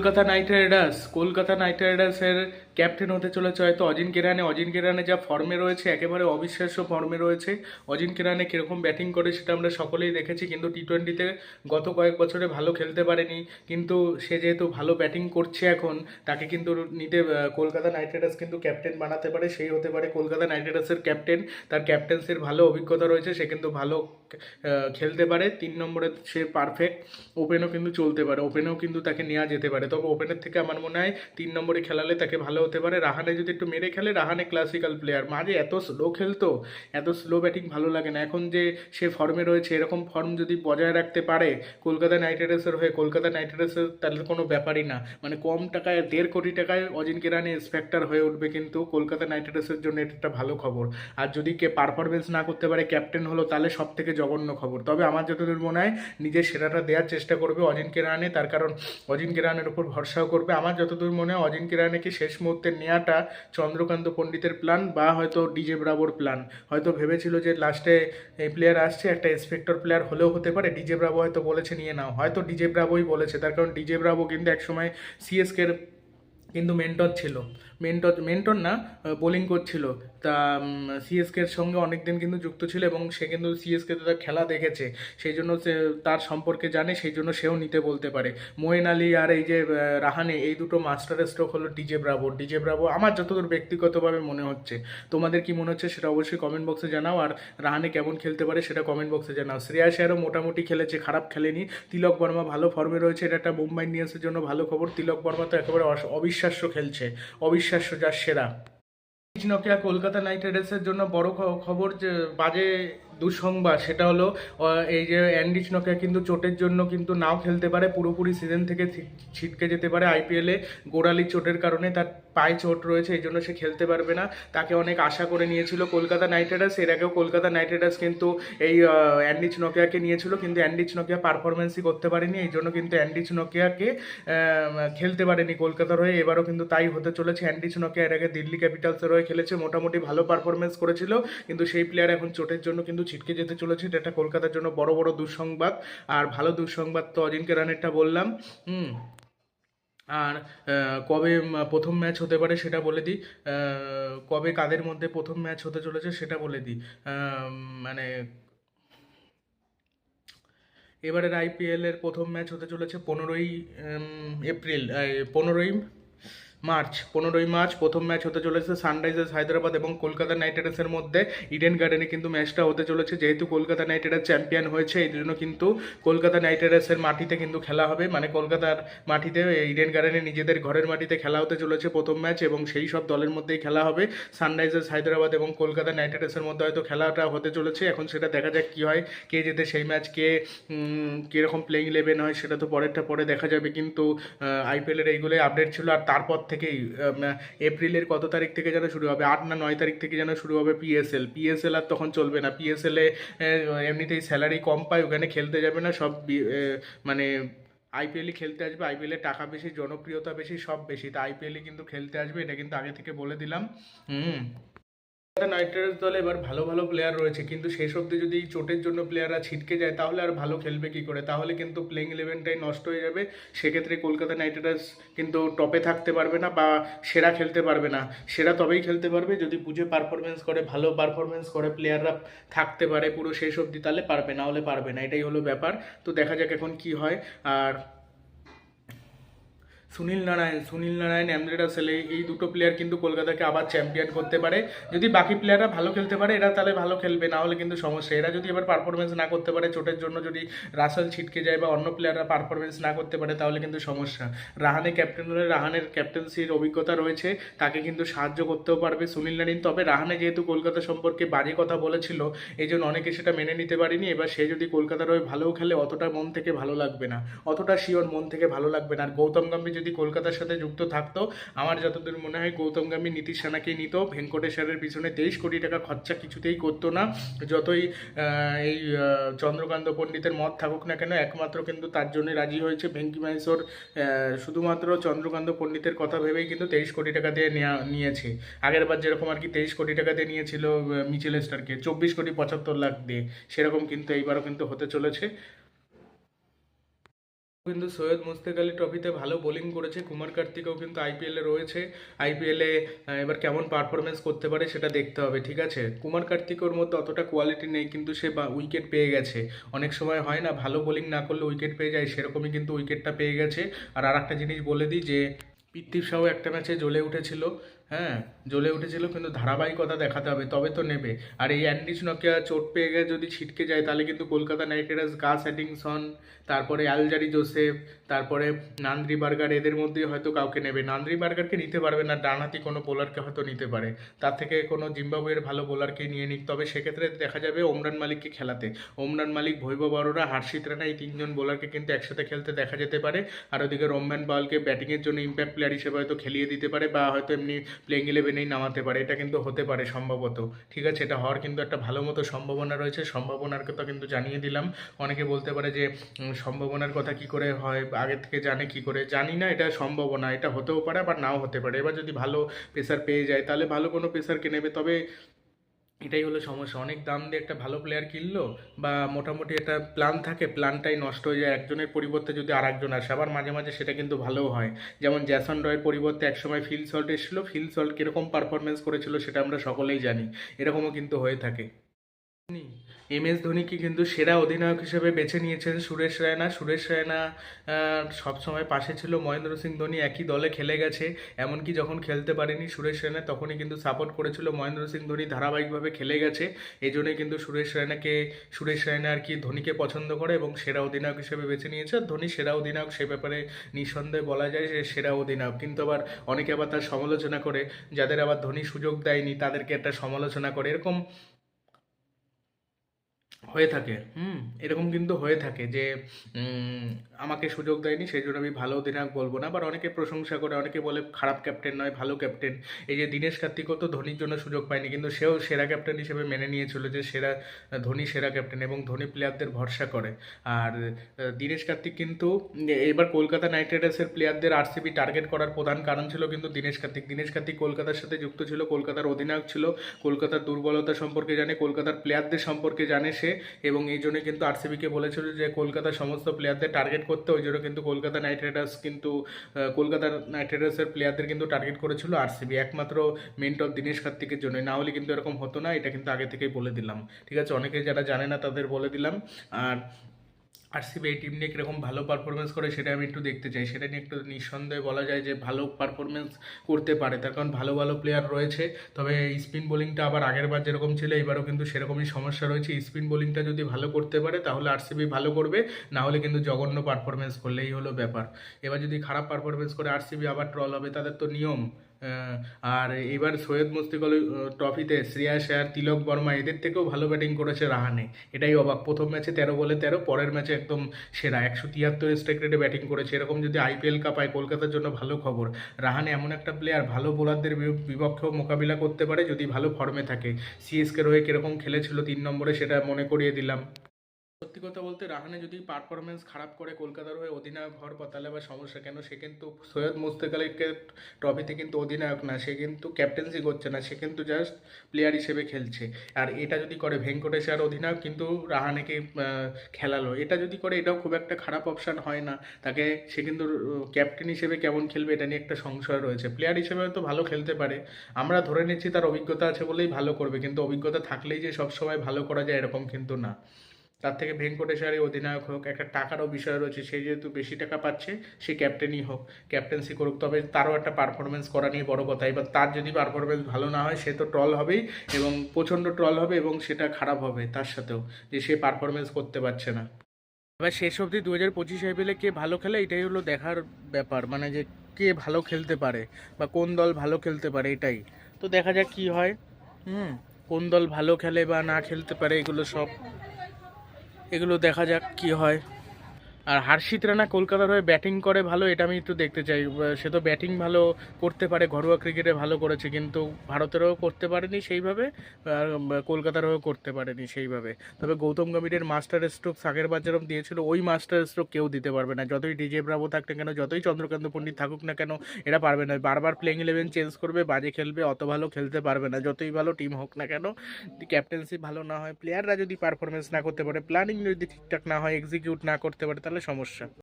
Kolkata Knight Riders Kolkata Knight রাইডার্সের captain হতে চলেছে হয়তো অজিন কেরানে। অজিন কেরানে যা ফর্মে রয়েছে, একেবারে অবিশ্বাস্য ফর্মে রয়েছে। অজিন কেরানে কীরকম ব্যাটিং করে সেটা আমরা সকলেই দেখেছি, কিন্তু টি টোয়েন্টিতে গত কয়েক বছরে ভালো খেলতে পারেনি। কিন্তু সে যেহেতু ভালো ব্যাটিং করছে এখন, তাকে কিন্তু নিতে কলকাতা নাইট রাইডার্স কিন্তু ক্যাপ্টেন বানাতে পারে। সেই হতে পারে কলকাতা নাইট রাইডার্সের ক্যাপ্টেন তার ক্যাপ্টেন্সির ভালো অভিজ্ঞতা রয়েছে, সে কিন্তু ভালো খেলতে পারে। তিন নম্বরে সে পারফেক্ট ওপেনও কিন্তু চলতে পারে। ওপেনেও কিন্তু তাকে নেওয়া যেতে পারে। তবে ওপেনের থেকে আমার মনে হয়, তিন নম্বরে খেলালে তাকে ভালো হতে পারে। রাহানে যদি একটু মেরে খেলে, রাহানে ক্লাসিক্যাল প্লেয়ার মাঝে এত স্লো খেলতো, এত স্লো ব্যাটিং ভালো লাগে না। এখন যে সে ফর্মে রয়েছে, এরকম ফর্ম যদি বজায় রাখতে পারে, কলকাতা নাইট রাইডার্সের হয়ে, কলকাতা নাইট রাইডার্সের তাহলে কোনো ব্যাপারই না। মানে কম টাকায়, দেড় কোটি টাকায় অজিন কেরানি ইন্সপেক্টর হয়ে উঠবে কিন্তু কলকাতা নাইট রাইডার্সের জন্য এটা একটা ভালো খবর। আর যদি কে পারফরমেন্স না করতে পারে ক্যাপ্টেন হলো, তাহলে সব থেকে জঘন্য খবর। তবে আমার যতদূর মনে হয়, নিজের সেরাটা দেওয়ার চেষ্টা করবে অজিন কেরানে। তার কারণ অজিন কেরানের উপর ভরসাও করবে। আমার যতদূর মনে হয়, অজিন কেরানিকে শেষ মুহূর্তে নেওয়াটা চন্দ্রকান্ত পণ্ডিতের প্ল্যান বা হয়তো ডিজে ব্রাবোর প্ল্যান হয়তো ভেবেছিল যে লাস্টে এই প্লেয়ার আসছে, একটা ইন্সপেক্টর প্লেয়ার হলেও হতে পারে। ডিজে ব্রাবো হয়তো বলেছে, নিয়ে নাও। হয়তো ডিজে ব্রাবোই বলেছে। তার কারণ ডিজে ব্রাবো কিন্তু একসময় সিএসকের কিন্তু মেন্টর ছিল। মেন্টর মেন্টর না বোলিং করছিল। তা সিএসকের সঙ্গে অনেক দিন কিন্তু যুক্ত ছিল এবং সে কিন্তু সিএসকেতে তার খেলা দেখেছে। সেই জন্য সে, তার সম্পর্কে জানে, সেই জন্য সেও নিতে বলতে পারে। মোয়েন আলী আর এই যে রাহানে, এই দুটো মাস্টার স্ট্রোক হলো ডিজে ব্রাভো ডিজে ব্রাভো আমার যতদূর ব্যক্তিগতভাবে মনে হচ্ছে, তোমাদের কি মনে হচ্ছে সেটা অবশ্যই কমেন্ট বক্সে জানাও। আর রাহানে কেমন খেলতে পারে সেটা কমেন্ট বক্সে জানাও। শ্রেয়া শেয়ারও মোটামুটি খেলেছে, খারাপ খেলেনি। তিলক বর্মা ভালো ফর্মে রয়েছে, এটা একটা মুম্বাই ইন্ডিয়ান্সের জন্য ভালো খবর। তিলক বর্মা তো একেবারে অস- অবিশ্বাস্য খেলছে অবিশ্বাস্য যার সেরা। নকিয়া কলকাতা নাইট রাইডার্সের জন্য বড় খবর যে বাজে দুঃসংবাদ, সেটা হলো এই যে অ্যান্ডিচ নকিয়া কিন্তু চোটের জন্য কিন্তু নাও খেলতে পারে, পুরোপুরি সিজন থেকে ছিটকে যেতে পারে। আইপিএলে গোড়ালির চোটের কারণে তার পায়ে চোট রয়েছে, এই জন্য সে খেলতে পারবে না। তাকে অনেক আশা করে নিয়েছিল কলকাতা নাইট রাইডার্স, এর আগেও কলকাতা নাইট রাইডার্স কিন্তু এই অ্যান্ডিচ নকিয়াকে নিয়েছিল, কিন্তু অ্যান্ডিচ নকিয়া পারফরমেন্সই করতে পারেনি, এই জন্য কিন্তু অ্যান্ডিচ নকিয়াকে খেলতে পারেনি কলকাতার হয়ে। এবারও কিন্তু তাই হতে চলেছে। অ্যান্ডিচ নকিয়া এর আগে দিল্লি ক্যাপিটালসের হয়ে খেলেছে, মোটামুটি ভালো পারফরমেন্স করেছিল, কিন্তু সেই প্লেয়ার এখন চোটের জন্য কিন্তু ছিটকে যেতে চলেছে এটা কলকাতার জন্য বড় বড় দুঃসংবাদ। আর ভালো দুঃসংবাদ তো অজিঙ্ক্য রানেরটা বললাম। হুম। আর কবে প্রথম ম্যাচ হতে পারে সেটা বলে দিই। কবে কাদের মধ্যে প্রথম ম্যাচ হতে চলেছে সেটা বলে দিই। মানে এবারের আইপিএলের প্রথম ম্যাচ হতে চলেছে পনেরোই এপ্রিল পনেরোই মার্চ, পনেরোই মার্চ প্রথম ম্যাচ হতে চলেছে সানরাইজার্স হায়দ্রাবাদ এবং কলকাতা নাইট রাইডার্সের মধ্যে। ইডেন গার্ডেনে কিন্তু ম্যাচটা হতে চলেছে, যেহেতু কলকাতা নাইট রাইডার্স চ্যাম্পিয়ন হয়েছে, এই জন্য কিন্তু কলকাতা নাইট রাইডার্সের মাটিতে কিন্তু খেলা হবে। মানে কলকাতার মাটিতে ইডেন গার্ডেনে নিজেদের ঘরের মাটিতে খেলা হতে চলেছে প্রথম ম্যাচ এবং সেই সব দলের মধ্যেই খেলা হবে। সানরাইজার্স হায়দ্রাবাদ এবং কলকাতা নাইট রাইডার্সের মধ্যে হয়তো খেলাটা হতে চলেছে। এখন সেটা দেখা যাক কী হয়, কে যেতে সেই ম্যাচ কে কীরকম প্লেইং ইলেভেন হয়, সেটা তো পরেরটা পরে দেখা যাবে। কিন্তু আইপিএলের এইগুলোই আপডেট ছিল। আর তারপর থেকেই এপ্রিলের কত তারিখ থেকে যেন শুরু হবে? আট না নয় তারিখ থেকে যেন শুরু হবে পিএসএল পিএসএল আর তখন চলবে না। পিএসএলে এমনিতেই স্যালারি কম পায়, ওখানে খেলতে যাবে না, সব মানে আইপিএলই খেলতে আসবে। আইপিএলে টাকা বেশি, জনপ্রিয়তা বেশি, সব বেশি। তা আইপিএলই কিন্তু খেলতে আসবে, এটা কিন্তু আগে থেকে বলে দিলাম। হুম। নাইট রাইডার্স দলে এবার ভালো ভালো প্লেয়ার রয়েছে, কিন্তু শেষ অবধি যদি চোটের জন্য প্লেয়াররা ছিটকে যায়, তাহলে আর ভালো খেলবে কি করে? তাহলে কিন্তু প্লেইং ইলেভেনটাই নষ্ট হয়ে যাবে। সেক্ষেত্রে কলকাতা নাইট রাইডার্স কিন্তু টপে থাকতে পারবে না বা সেরা খেলতে পারবে না। সেরা তবেই খেলতে পারবে যদি বুঝে পারফরমেন্স করে, ভালো পারফরমেন্স করে প্লেয়াররা থাকতে পারে পুরো শেষ অবধি, তাহলে পারবে, না হলে পারবে না। এটাই হলো ব্যাপার। তো দেখা যাক এখন কি হয়। আর সুনীল নারায়ণ সুনীল নারায়ণ অ্যামলেটা সেলে এই দুটো প্লেয়ার কিন্তু কলকাতাকে আবার চ্যাম্পিয়ন করতে পারে। যদি বাকি প্লেয়াররা ভালো খেলতে পারে, এরা তাহলে ভালো খেলবে, না হলে কিন্তু সমস্যা। এরা যদি এবার পারফরমেন্স না করতে পারে, চোটের জন্য যদি রাসেল ছিটকে যায় বা অন্য প্লেয়াররা পারফরমেন্স না করতে পারে, তাহলে কিন্তু সমস্যা। রাহানে ক্যাপ্টেন হলে রাহানের ক্যাপ্টেন্সির অভিজ্ঞতা রয়েছে, তাকে কিন্তু সাহায্য করতেও পারবে সুনীল নারিন তবে রাহানে যেহেতু কলকাতা সম্পর্কে বাজে কথা বলেছিল, এই জন্য অনেকে সেটা মেনে নিতে পারেনি। এবার সে যদি কলকাতার হয়ে ভালোও খেলে, অতটা মন থেকে ভালো লাগবে না। অতটা শিওর মন থেকে ভালো লাগবে না। আর গৌতম গম্ভীর যদি কলকাতার সাথে যুক্ত থাকতো, আমার যতদূর মনে হয় গৌতম গম্ভীর নীতিশ নিত। ভেঙ্কটেশ্বরের পিছনে তেইশ কোটি টাকা খরচা কিছুতেই করতো না। যতই এই চন্দ্রকান্ত পণ্ডিতের মত থাকুক না কেন, একমাত্র কিন্তু তার জন্য রাজি হয়েছে ভেঙ্কি মাহেশ্বর। শুধুমাত্র চন্দ্রকান্ত পণ্ডিতের কথা ভেবেই কিন্তু তেইশ কোটি টাকা দিয়ে নেওয়া নিয়েছে। আগের বার যেরকম আর কি তেইশ কোটি টাকা দিয়ে নিয়েছিল মিচেল স্টারকে, চব্বিশ কোটি পঁচাত্তর লাখ দিয়ে। সেরকম কিন্তু এইবারও কিন্তু হতে চলেছে। কিন্তু সৈয়দ মুস্তাক আলী ট্রফিতে ভালো বোলিং করেছে। কুমার কার্তিকও কিন্তু আইপিএলে রয়েছে। আইপিএলে এবার কেমন পারফরমেন্স করতে পারে সেটা দেখতে হবে, ঠিক আছে? কুমার কার্তিকর মধ্যে অতটা কোয়ালিটি নেই, কিন্তু সে উইকেট পেয়ে গেছে। অনেক সময় হয় না, ভালো বোলিং না করলে উইকেট পেয়ে যায়, সেরকমই কিন্তু উইকেটটা পেয়ে গেছে। আর আর একটা জিনিস বলে দিই যে পৃথ্বী শাহ একটা ম্যাচে জ্বলে উঠেছিল। হ্যাঁ জ্বলে উঠেছিল কিন্তু ধারাবাহিকতা দেখাতে হবে, তবে তো নেবে। আর এই অ্যান্ডিস নকিয়া চোট পেয়ে গিয়ে যদি ছিটকে যায়, তাহলে কিন্তু কলকাতা নাইট রাইডার্স গাস অ্যাডিংসন তারপরে আলজারি জোসেফ, তারপরে নান্দ্রি বার্গার, এদের মধ্যে হয়তো কাউকে নেবে। নান্দ্রি বার্গারকে নিতে পারবে না, ডানহাতি কোনো বোলারকে হয়তো নিতে পারে। তার থেকে কোনো জিম্বাবুয়ের ভালো বোলারকে নিয়ে নিক। তবে সেক্ষেত্রে দেখা যাবে ওমরান মালিককে খেলাতে। ওমরান মালিক ভৈবব বড়রা হার্ষিত রানা এই তিনজন বোলারকে কিন্তু একসাথে খেলতে দেখা যেতে পারে। আর ওদিকে রোম্যান বলকে ব্যাটিংয়ের জন্য ইম্প্যাক্ট প্লেয়ার হিসেবে হয়তো খেলিয়ে দিতে পারে বা হয়তো এমনি প্লেইং ইলেভেনেই নামাতে পারে, এটা কিন্তু হতে পারে সম্ভবত। ঠিক আছে, এটা হওয়ার কিন্তু একটা ভালো মতো সম্ভাবনা রয়েছে। সম্ভাবনার কথা কিন্তু জানিয়ে দিলাম। অনেকে বলতে পারে যে সম্ভাবনার কথা কি করে হয়, আগে থেকে জানে কি করে। জানি না এটা সম্ভাবনা, এটা হতেও পারে আবার নাও হতে পারে। এবার যদি ভালো প্রেসার পেয়ে যায়, তাহলে ভালো কোনো পেসারকে নেবে। তবে এটাই হলো সমস্যা। অনেক দাম দিয়ে একটা ভালো প্লেয়ার কিনলো বা মোটামুটি একটা প্ল্যান থাকে প্ল্যানটাই নষ্ট হয়ে যায়। একজনের পরিবর্তে যদি আর একজন আসে, আবার মাঝে মাঝে সেটা কিন্তু ভালোও হয়। যেমন জ্যাসন রয়ের পরিবর্তে একসময় ফিল সল্ট এসেছিল। ফিল সল্ট কীরকম পারফরমেন্স করেছিল সেটা আমরা সকলেই জানি। এরকমও কিন্তু হয়ে থাকে। এম এস ধোনিকে কিন্তু সেরা অধিনায়ক হিসেবে বেছে নিয়েছেন সুরেশ রায়না। সুরেশ রায়না সবসময় পাশে ছিল মহেন্দ্র সিং ধোনি, একই দলে খেলে গেছে। এমনকি যখন খেলতে পারেনি সুরেশ রায়না, তখনই কিন্তু সাপোর্ট করেছিল মহেন্দ্র সিং ধোনি, ধারাবাহিকভাবে খেলে গেছে। এই জন্যই কিন্তু সুরেশ রায়নাকে, সুরেশ রায়না আর কি ধোনিকে পছন্দ করে এবং সেরা অধিনায়ক হিসেবে বেছে নিয়েছে। ধোনি সেরা অধিনায়ক সে ব্যাপারে নিঃসন্দেহে বলা যায় যে সেরা অধিনায়ক। কিন্তু আবার অনেকে আবার তার সমালোচনা করে, যাদের আবার ধোনি সুযোগ দেয়নি, তাদেরকে একটা সমালোচনা করে। এরকম হয়ে থাকে। হুম এরকম কিন্তু হয়ে থাকে যে আমাকে সুযোগ দেয়নি, সেই জন্য আমি ভালো অধিনায়ক বলব না। আবার অনেকে প্রশংসা করে, অনেকে বলে খারাপ ক্যাপ্টেন নয়, ভালো ক্যাপ্টেন এই যে দীনেশ কার্তিকও তো ধোনির জন্য সুযোগ পায়নি, কিন্তু সেও সেরা ক্যাপ্টেন হিসেবে মেনে নিয়েছিল যে সেরা, ধোনি সেরা ক্যাপ্টেন এবং ধোনি প্লেয়ারদের ভরসা করে। আর দীনেশ কার্তিক কিন্তু, এবার কলকাতা নাইট রাইডার্সের প্লেয়ারদের আরসিবি টার্গেট করার প্রধান কারণ ছিল কিন্তু দীনেশ কার্তিক। দীনেশ কার্তিক কলকাতার সাথে যুক্ত ছিল, কলকাতার অধিনায়ক ছিল, কলকাতার দুর্বলতা সম্পর্কে জানে, কলকাতার প্লেয়ারদের সম্পর্কে জানে সে। এবং এই জন্য কিন্তু আরসিবিকে বলেছিল যে কলকাতার সমস্ত প্লেয়ারদের টার্গেট করতে। ওই জন্য কিন্তু কলকাতা নাইট রাইডার্স কিন্তু কলকাতা নাইট রাইডার্সের প্লেয়ারদের কিন্তু টার্গেট করেছিল আরসিবি একমাত্র মেন্ট অফ দিনেশ কার্তিকের জন্য না হলে কিন্তু এরকম হতো না, এটা কিন্তু আগে থেকেই বলে দিলাম। ঠিক আছে? অনেকে যারা জানে না তাদের বলে দিলাম। আর আরসিবি এই টিম নিয়ে কীরকম ভালো পারফরমেন্স করে সেটা আমি একটু দেখতে চাই। সেটা নিয়ে একটু নিঃসন্দেহে বলা যায় যে ভালো পারফরমেন্স করতে পারে। তার কারণ ভালো ভালো প্লেয়ার রয়েছে। তবে স্পিন বোলিংটা আবার আগের বার যেরকম ছিল, এবারও কিন্তু সেরকমই সমস্যা রয়েছে। স্পিন বোলিংটা যদি ভালো করতে পারে, তাহলে আরসিবি ভালো করবে। না হলে কিন্তু জঘন্য পারফরমেন্স করলেই হলো ব্যাপার। এবার যদি খারাপ পারফরমেন্স করে আরসিবি আবার ট্রল হবে, তাদের তো নিয়ম। আর এবার সৈয়দ মুস্তিক ট্রফিতে শ্রেয়া আয়ার তিলক বর্মা এদের থেকেও ভালো ব্যাটিং করেছে রাহানে। এটাই অবাক। প্রথম ম্যাচে তেরো বলে তেরো, পরের ম্যাচে একদম সেরা। একশো তিয়াত্তর স্ট্রাইক রেটে ব্যাটিং করেছে। এরকম যদি আইপিএল কাপায় কলকাতার জন্য ভালো খবর। রাহানে এমন একটা প্লেয়ার ভালো বোলারদের বিপক্ষেও মোকাবিলা করতে পারে যদি ভালো ফর্মে থাকে। সিএসকে রয়ে কীরকম খেলেছিল তিন নম্বরে, সেটা মনে করিয়ে দিলাম। সত্যি কথা বলতে রাহানে যদি পারফরমেন্স খারাপ করে কলকাতার হয়ে অধিনায়ক হওয়ার পর তাহলে আবার সমস্যা, কেন সে কিন্তু সৈয়দ মুস্তাক আলীকে ট্রফিতে কিন্তু অধিনায়ক না, সে কিন্তু ক্যাপ্টেন্সি করছে না, সে কিন্তু জাস্ট প্লেয়ার হিসেবে খেলছে। আর এটা যদি করে ভেঙ্কটেশ আর অধিনায়ক কিন্তু রাহানেকে খেলালো। এটা যদি করে এটাও খুব একটা খারাপ অপশান হয় না। তাকে সে কিন্তু ক্যাপ্টেন হিসেবে কেমন খেলবে এটা নিয়ে একটা সংশয় রয়েছে। প্লেয়ার হিসেবে হয়তো ভালো খেলতে পারে। আমরা ধরে নিচ্ছি তার অভিজ্ঞতা আছে বলেই ভালো করবে, কিন্তু অভিজ্ঞতা থাকলেই যে সবসময় ভালো করা যায় এরকম কিন্তু না। তার থেকে ভেঙ্কটেশ্বরী অধিনায়ক হোক, একটা টাকারও বিষয় রয়েছে, সে যেহেতু বেশি টাকা পাচ্ছে, সে ক্যাপ্টেনই হোক ক্যাপ্টেন্সি করুক, তবে তারও একটা পারফরমেন্স করা নিয়ে বড় কথা। এবার তার যদি পারফরমেন্স ভালো না হয়, সে তো ট্রল হবেই এবং প্রচণ্ড ট্রল হবে এবং সেটা খারাপ হবে তার সাথেও, যে সে পারফরমেন্স করতে পারছে না। এবার শেষ অবধি দু হাজার পঁচিশ আইপিএলে কে ভালো খেলে, এটাই হলো দেখার ব্যাপার মানে যে কে ভালো খেলতে পারে বা কোন দল ভালো খেলতে পারে, এটাই। তো দেখা যাক কি হয়। হুম, কোন দল ভালো খেলে বা না খেলতে পারে, এগুলো সব এগুলো দেখা যাক কি হয়। আর হার্ষিত রানা কলকাতার হয়ে ব্যাটিং করে ভালো, এটা আমি একটু দেখতে চাই। সে তো ব্যাটিং ভালো করতে পারে, ঘরোয়া ক্রিকেটে ভালো করেছে, কিন্তু ভারতেরও করতে পারেনি সেইভাবে কলকাতার হয়েও করতে পারেনি সেইভাবে। তবে গৌতম গম্ভীরের মাস্টার স্ট্রোক সাগের বাজারম দিয়েছিল, ওই মাস্টার স্ট্রোক কেউ দিতে পারবে না। যতই ডিজে ব্রাভো থাক না কেন, যতই চন্দ্রকান্ত পণ্ডিত থাকুক না কেন, এরা পারবে না। বারবার প্লেইং ইলেভেন চেঞ্জ করবে, বাজে খেলবে, অত ভালো খেলতে পারবে না। যতই ভালো টিম হোক না কেন ক্যাপ্টেন্সি ভালো না হয় প্লেয়াররা যদি পারফরমেন্স না করতে পারে প্ল্যানিং যদি ঠিকঠাক না হয় এক্সিকিউট না করতে পারে তাহলে সমস্যা।